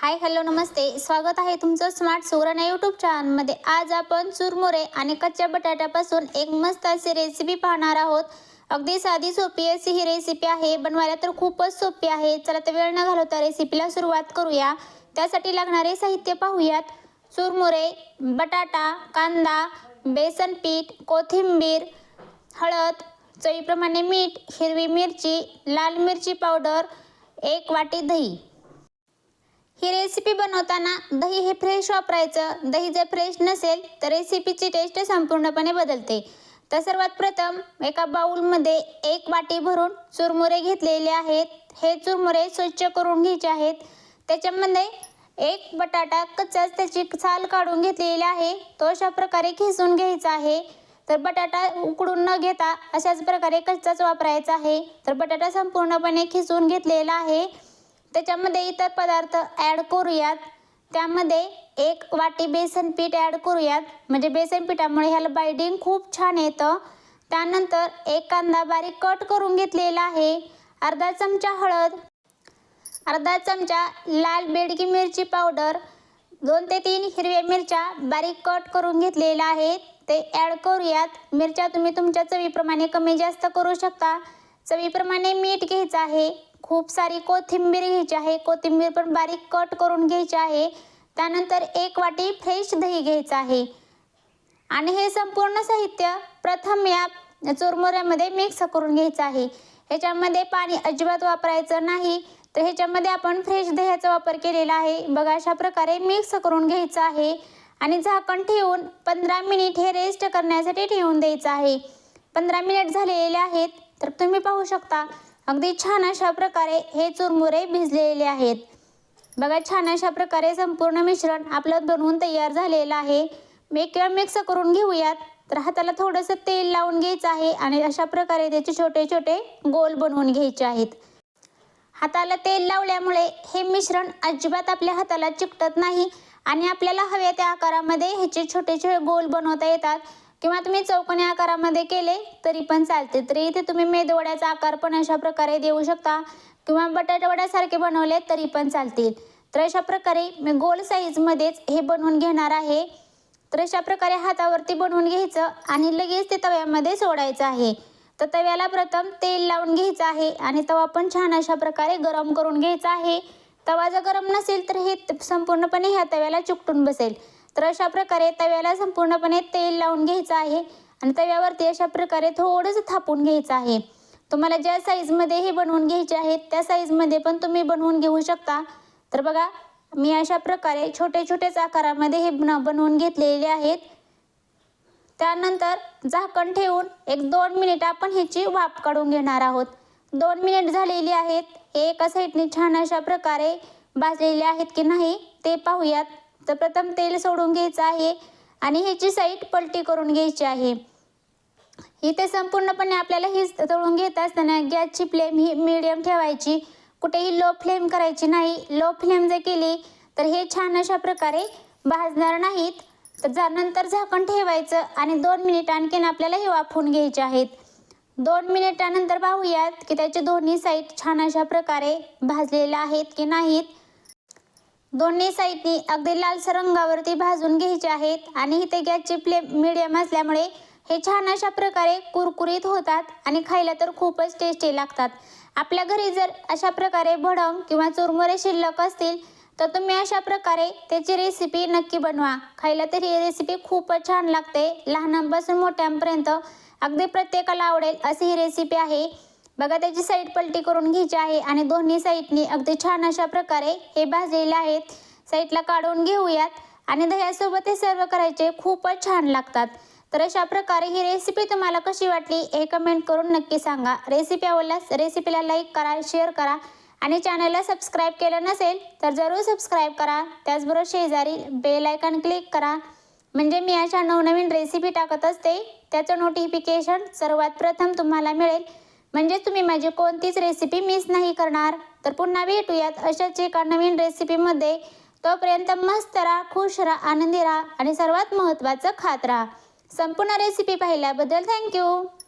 Hi hello नमस्ते. स्वागत आहे तुमचं स्मार्ट सुवर्ण यूट्यूब चॅनलमध्ये आज आपण चुरमुरे आणि कच्च्या बटाट्यापासून एक मस्त अशी रेसिपी पाहणार आहोत. अगदी साधी सोपी अशी ही रेसिपी आहे. बनवायला तर खूपच सोपी आहे. चला तर वेळ न घालवता रेसिपीला सुरुवात करूया. त्यासाठी लागणारे साहित्य पाहूयात. चुरमुरे बटाटा कांदा बेसन पीठ कोथिंबीर हळद चवीप्रमाणे मीठ हिरवी मिरची लाल मिरची पावडर एक वाटी दही. ही रेसिपी बनवताना दही हे फ्रेश वापरायचं. दही जर फ्रेश नसेल तर रेसिपीची टेस्ट संपूर्णपणे बदलते. तर सर्वात प्रथम एका बाउलमध्ये एक वाटी भरून चुरमुरे घेतलेले आहेत. हे चुरमुरे स्वच्छ करून घ्यायचे आहेत. त्याच्यामध्ये एक बटाटा कच्चाच त्याची साल काढून घेतलेली आहे. तो अशा प्रकारे खिसून घ्यायचा आहे. तर बटाटा उकडून न घेता अशाच प्रकारे कच्चाच वापरायचा आहे. तर बटाटा संपूर्णपणे खिसून घेतलेला आहे. त्याच्यामध्ये इतर पदार्थ ॲड करूयात. त्यामध्ये एक वाटी बेसन पीठ ॲड करूयात. म्हणजे बेसन पिठामुळे ह्याला बायडिंग खूप छान येतं. त्यानंतर एक कांदा बारीक कट करून घेतलेला आहे. अर्धा चमचा हळद अर्धा चमचा लाल बेडगी मिरची पावडर दोन ते तीन हिरव्या मिरच्या बारीक कट करून घेतलेल्या आहेत. ते ॲड करूयात. मिरच्या तुम्ही तुमच्या चवीप्रमाणे कमी जास्त करू शकता. चवीप्रमाणे मीठ घ्यायचं आहे. खूप सारी कोथिंबीर घ्यायची आहे. कोथिंबीर पण बारीक कट करून घ्यायची आहे. त्यानंतर एक वाटी फ्रेश दही घ्यायचं आहे. आणि हे संपूर्ण साहित्य प्रथम या चुरमुऱ्यामध्ये मिक्स करून घ्यायचं आहे. ह्याच्यामध्ये पाणी अजिबात वापरायचं नाही. तर ह्याच्यामध्ये आपण फ्रेश दह्याचा वापर केलेला आहे. बघा अशा प्रकारे मिक्स करून घ्यायचं आहे. आणि झाकण ठेवून पंधरा मिनिट हे रेस्ट करण्यासाठी ठेवून द्यायचं आहे. पंधरा मिनिट झालेले आहेत. तर तुम्ही पाहू शकता. अगदी छान अशा प्रकारे हे चुरमुरे भिजलेले आहेत. बघा छान अशा प्रकारे संपूर्ण मिश्रण आपलं बनवून तयार झालेलं आहे. एक वेळा मिक्स करून घेऊयात. तर हाताला थोडंसं तेल लावून घ्यायचं आहे आणि अशा प्रकारे त्याचे छोटे छोटे गोल बनवून घ्यायचे आहेत. हाताला तेल लावल्यामुळे हे मिश्रण अजिबात आपल्या हाताला चिकटत नाही आणि आपल्याला हव्या त्या आकारामध्ये ह्याचे छोटे छोटे गोल बनवता येतात. किंवा तुम्ही चौकोनी आकारामध्ये केले तरी पण चालते. तरी इथे तुम्ही मेदवड्याचा आकार पण अशा प्रकारे देऊ शकता. किंवा बटाटवड्यासारखे बनवले तरी पण चालतील. तर अशा प्रकारे मी गोल साईजमध्येच हे बनवून घेणार आहे. तर अशा प्रकारे हातावरती बनवून घ्यायचं आणि लगेच ते तव्यामध्ये सोडायचं आहे. तर तव्याला प्रथम तेल लावून घ्यायचं आहे आणि तवा पण छान अशा प्रकारे गरम करून घ्यायचा आहे. तवा जर गरम नसेल तर हे संपूर्णपणे ह्या तव्याला चिकटून बसेल. तर अशा प्रकारे तव्याला संपूर्णपणे तेल लावून घ्यायचं आहे आणि तव्यावरती अशा प्रकारे थोडंसं थापून घ्यायचं आहे. तुम्हाला ज्या साईजमध्ये हे बनवून घ्यायचे आहेत त्या साईजमध्ये पण तुम्ही बनवून घेऊ शकता. तर बघा मी अशा प्रकारे छोटे छोटेच आकारामध्ये हे बन बनवून घेतलेले आहेत. त्यानंतर झाकण ठेवून एक दोन मिनिट आपण ह्याची वाफ काढून घेणार आहोत. दोन मिनिट झालेली आहेत. एका साईडने छान अशा प्रकारे भाजलेले आहेत की नाही ते पाहूयात. तर प्रथम तेल सोडून घ्यायचं आहे आणि ह्याची साईड पलटी करून घ्यायची आहे. इथे संपूर्णपणे आपल्याला हीच तळून घेत असताना गॅसची फ्लेम ही मिडियम ठेवायची. कुठेही लो फ्लेम करायची नाही. लो फ्लेम जर केली तर हे छान अशा प्रकारे भाजणार नाहीत. तर नंतर झाकण ठेवायचं आणि दोन मिनिट आणखीन आपल्याला हे वाफवून घ्यायचे आहेत. दोन मिनिटानंतर पाहूयात की त्याचे दोन्ही साईड छान अशा प्रकारे भाजलेल्या आहेत की नाहीत. दोन्ही साईडनी अगदी लालसर रंगावरती भाजून घ्यायचे आहेत आणि इथे गॅसची फ्लेम मिडियम असल्यामुळे हे छान अशा प्रकारे कुरकुरीत होतात आणि खायला तर खूपच टेस्टी लागतात. आपल्या घरी जर अशा प्रकारे भडंग किंवा चुरमुरे शिल्लक असतील तर तुम्ही अशा प्रकारे त्याची रेसिपी नक्की बनवा. खायला तर ही रेसिपी खूपच छान लागते. लहानांपासून मोठ्यांपर्यंत अगदी प्रत्येकाला आवडेल अशी ही रेसिपी आहे. बघा त्याची साईड पलटी करून घ्यायची आहे आणि दोन्ही साईडनी अगदी छान अशा प्रकारे हे भाजलेले आहेत. साईडला काढून घेऊयात आणि दह्यासोबत हे सर्व करायचे खूपच छान लागतात. तर अशा प्रकारे ही रेसिपी तुम्हाला कशी वाटली हे कमेंट करून नक्की सांगा. रेसिपी आवडल्यास रेसिपीला लाईक करा शेअर करा आणि चॅनलला सबस्क्राईब केलं नसेल तर जरूर सबस्क्राईब करा. त्याचबरोबर शेजारी बेल आयकॉन क्लिक करा. म्हणजे मी अशा नवनवीन रेसिपी टाकत असते. त्याचं नोटिफिकेशन सर्वात प्रथम तुम्हाला मिळेल. म्हणजे तुम्ही माझी कोणतीच रेसिपी मिस नाही करणार. तर पुन्हा भेटूयात अशाच एका नवीन रेसिपीमध्ये तोपर्यंत मस्त राहा खुश राहा आनंदी राहा आणि सर्वात महत्त्वाचं खात राहा. संपूर्ण रेसिपी पाहिल्याबद्दल थँक्यू